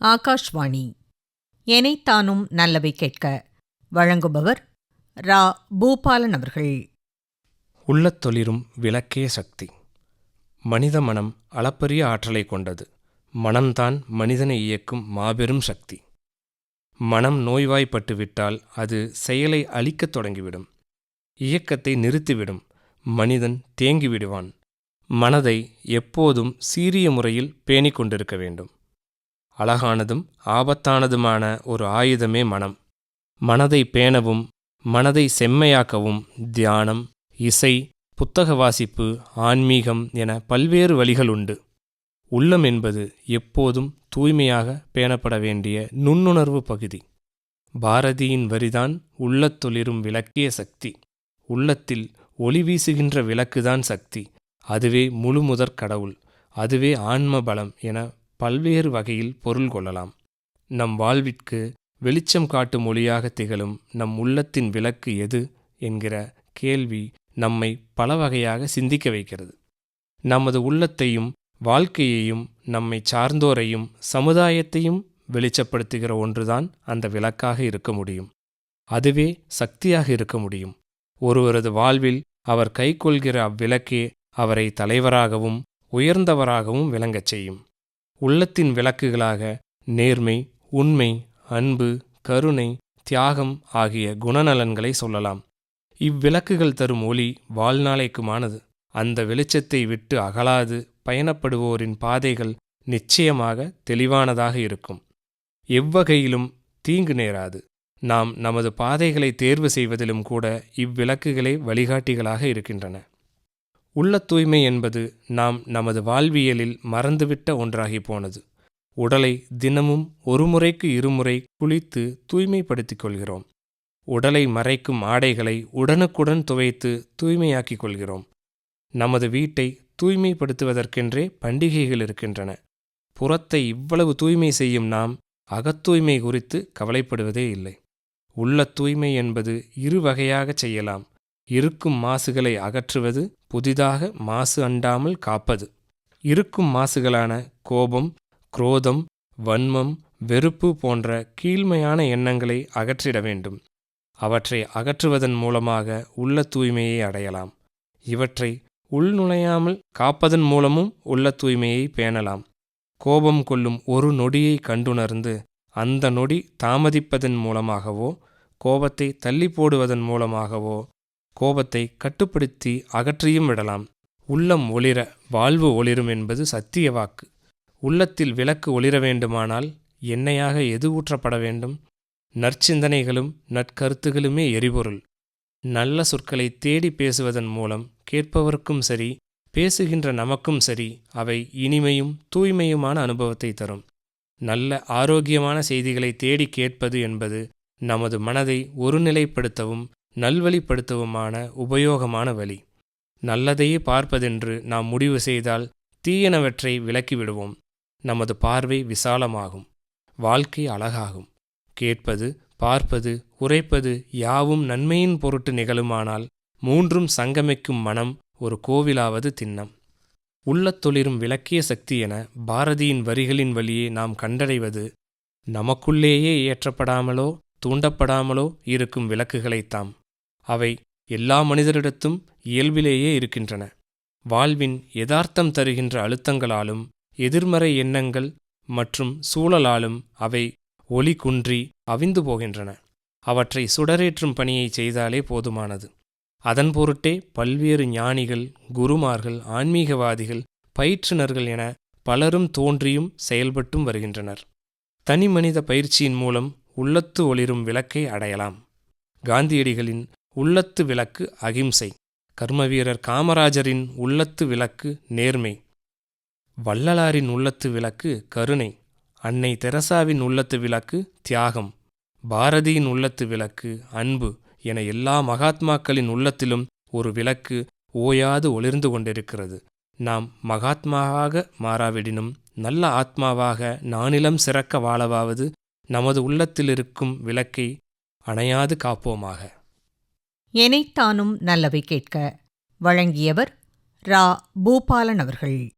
ஆகாஷ்வாணி. எனைத்தானும் நல்லவை கேட்க வழங்குபவர் ரா. பூபாலன் அவர்கள். உள்ளத்தொளிரும் விளக்கே சக்தி. மனித மனம் அளப்பரிய ஆற்றலை கொண்டது. மனம்தான் மனிதனை இயக்கும் மாபெரும் சக்தி. மனம் நோய்வாய்ப்பட்டுவிட்டால் அது செயலை அழிக்கத் தொடங்கிவிடும். இயக்கத்தை நிறுத்திவிடும். மனிதன் தேங்கிவிடுவான். மனதை எப்போதும் சீரிய முறையில் பேணிக் கொண்டிருக்க வேண்டும். அழகானதும் ஆபத்தானதுமான ஒரு ஆயுதமே மனம். மனதை பேணவும் மனதை செம்மையாக்கவும் தியானம் இசை புத்தக வாசிப்பு ஆன்மீகம் என பல்வேறு வழிகள் உண்டு. உள்ளம் என்பது எப்போதும் தூய்மையாக பேணப்பட வேண்டிய நுண்ணுணர்வு பகுதி. பாரதியின் வரிதான் உள்ளத்தொளிரும் விளக்கிய சக்தி. உள்ளத்தில் ஒளி வீசுகின்ற விளக்குதான் சக்தி. அதுவே முழுமுதற் கடவுள். அதுவே ஆன்ம பலம் என பல்வேறு வகையில் பொருள் கொள்ளலாம். நம் வாழ்விற்கு வெளிச்சம் காட்டும் மொழியாக திகழும் நம் உள்ளத்தின் விளக்கு எது என்கிற கேள்வி நம்மை பல வகையாக சிந்திக்க வைக்கிறது. நமது உள்ளத்தையும் வாழ்க்கையையும் நம்மை சார்ந்தோரையும் சமுதாயத்தையும் வெளிச்சப்படுத்துகிற ஒன்றுதான் அந்த விளக்காக இருக்க முடியும். அதுவே சக்தியாக இருக்க முடியும். ஒருவரது வாழ்வில் அவர் கைக்கொள்கிற அவ்விளக்கே அவரை தலைவராகவும் உயர்ந்தவராகவும் விளங்கச் செய்யும். உள்ளத்தின் விளக்குகளாக நேர்மை உண்மை அன்பு கருணை தியாகம் ஆகிய குணநலன்களை சொல்லலாம். இவ்விளக்குகள் தரும் ஒளி வாழ்நாளைக்குமானது. அந்த வெளிச்சத்தை விட்டு அகலாது பயணப்படுவோரின் பாதைகள் நிச்சயமாக தெளிவானதாக இருக்கும். எவ்வகையிலும் தீங்கு நேராது. நாம் நமது பாதைகளை தேர்வு செய்வதிலும் கூட இவ்விளக்குகளே வழிகாட்டிகளாக இருக்கின்றன. உள்ள தூய்மை என்பது நாம் நமது வாழ்வியலில் மறந்துவிட்ட ஒன்றாகி போனது. உடலை தினமும் ஒரு முறைக்கு இருமுறை குளித்து தூய்மைப்படுத்திக் கொள்கிறோம். உடலை மறைக்கும் ஆடைகளை உடனுக்குடன் துவைத்து தூய்மையாக்கிக் கொள்கிறோம். நமது வீட்டை தூய்மைப்படுத்துவதற்கென்றே பண்டிகைகள் இருக்கின்றன. புறத்தை இவ்வளவு தூய்மை செய்யும் நாம் அகத்தூய்மை குறித்து கவலைப்படுவதே இல்லை. உள்ள தூய்மை என்பது இரு வகையாகச் செய்யலாம். இருக்கும் மாசுகளை அகற்றுவது புதிதாக மாசு அண்டாமல் காப்பது. இருக்கும் மாசுகளான கோபம் குரோதம் வன்மம் வெறுப்பு போன்ற கீழ்மையான எண்ணங்களை அகற்றிட வேண்டும். அவற்றை அகற்றுவதன் மூலமாக உள்ள தூய்மையை அடையலாம். இவற்றை உள்நுழையாமல் காப்பதன் மூலமும் உள்ள தூய்மையை பேணலாம். கோபம் கொள்ளும் ஒரு நொடியை கண்டுணர்ந்து அந்த நொடி தாமதிப்பதன் மூலமாகவோ கோபத்தை தள்ளி போடுவதன் மூலமாகவோ கோபத்தை கட்டுப்படுத்தி அகற்றியும் விடலாம். உள்ளம் ஒளிர வாழ்வு ஒளிரும் என்பது சத்திய வாக்கு. உள்ளத்தில் விளக்கு ஒளிர வேண்டுமானால் எண்ணெயாக எது ஊற்றப்பட வேண்டும்? நற்சிந்தனைகளும் நற்கருத்துகளுமே எரிபொருள். நல்ல சொற்களை தேடி பேசுவதன் மூலம் கேட்பவருக்கும் சரி பேசுகின்ற நமக்கும் சரி அவை இனிமையும் தூய்மையுமான அனுபவத்தை தரும். நல்ல ஆரோக்கியமான செய்திகளை தேடி கேட்பது என்பது நமது மனதை ஒருநிலைப்படுத்தவும் நல்வழிப்படுத்தவுமான உபயோகமான வழி. நல்லதையே பார்ப்பதென்று நாம் முடிவு செய்தால் தீயனவற்றை விலக்கிவிடுவோம். நமது பார்வை விசாலமாகும். வாழ்க்கை அழகாகும். கேட்பது பார்ப்பது உரைப்பது யாவும் நன்மையின் பொருட்டு நிகழுமானால் மூன்றும் சங்கமிக்கும் மனம் ஒரு கோவிலாவது திண்ணம். உள்ளத்தொளிரும் விளக்கிய சக்தி என பாரதியின் வரிகளின் வழியே நாம் கண்டடைவது நமக்குள்ளேயே ஏற்றப்படாமலோ தூண்டப்படாமலோ இருக்கும் விளக்குகளைத்தாம் அவை எல்லா மனிதரிடத்தும் இயல்பிலேயே இருக்கின்றன. வாழ்வின் யதார்த்தம் தருகின்ற அழுத்தங்களாலும் எதிர்மறை எண்ணங்கள் மற்றும் சூழலாலும் அவை ஒளி குன்றி அவிந்து போகின்றன. அவற்றை சுடரேற்றும் பணியை செய்தாலே போதுமானது. அதன் பொருட்டே பல்வேறு ஞானிகள் குருமார்கள் ஆன்மீகவாதிகள் பயிற்றுனர்கள் என பலரும் தோன்றியும் செயல்பட்டும் வருகின்றனர். தனி மனித பயிற்சியின் மூலம் உள்ளத்து ஒளிரும் விளக்கை அடையலாம். காந்தியடிகளின் உள்ளத்து விளக்கு அகிம்சை. கர்மவீரர் காமராஜரின் உள்ளத்து விளக்கு நேர்மை. வள்ளலாரின் உள்ளத்து விளக்கு கருணை. அன்னை தெரசாவின் உள்ளத்து விளக்கு தியாகம். பாரதியின் உள்ளத்து விளக்கு அன்பு என எல்லா மகாத்மாக்களின் உள்ளத்திலும் ஒரு விளக்கு ஓயாது ஒளிர்ந்து கொண்டிருக்கிறது. நாம் மகாத்மாவாக மாறாவிடினும் நல்ல ஆத்மாவாக நானிலம் சிறக்க வாழவாவது நமது உள்ளத்திலிருக்கும் விளக்கை அணையாது காப்போமாக. எனைத்தானும் நல்லவை கேட்க வழங்கியவர் ரா. பூபாலன் அவர்கள்.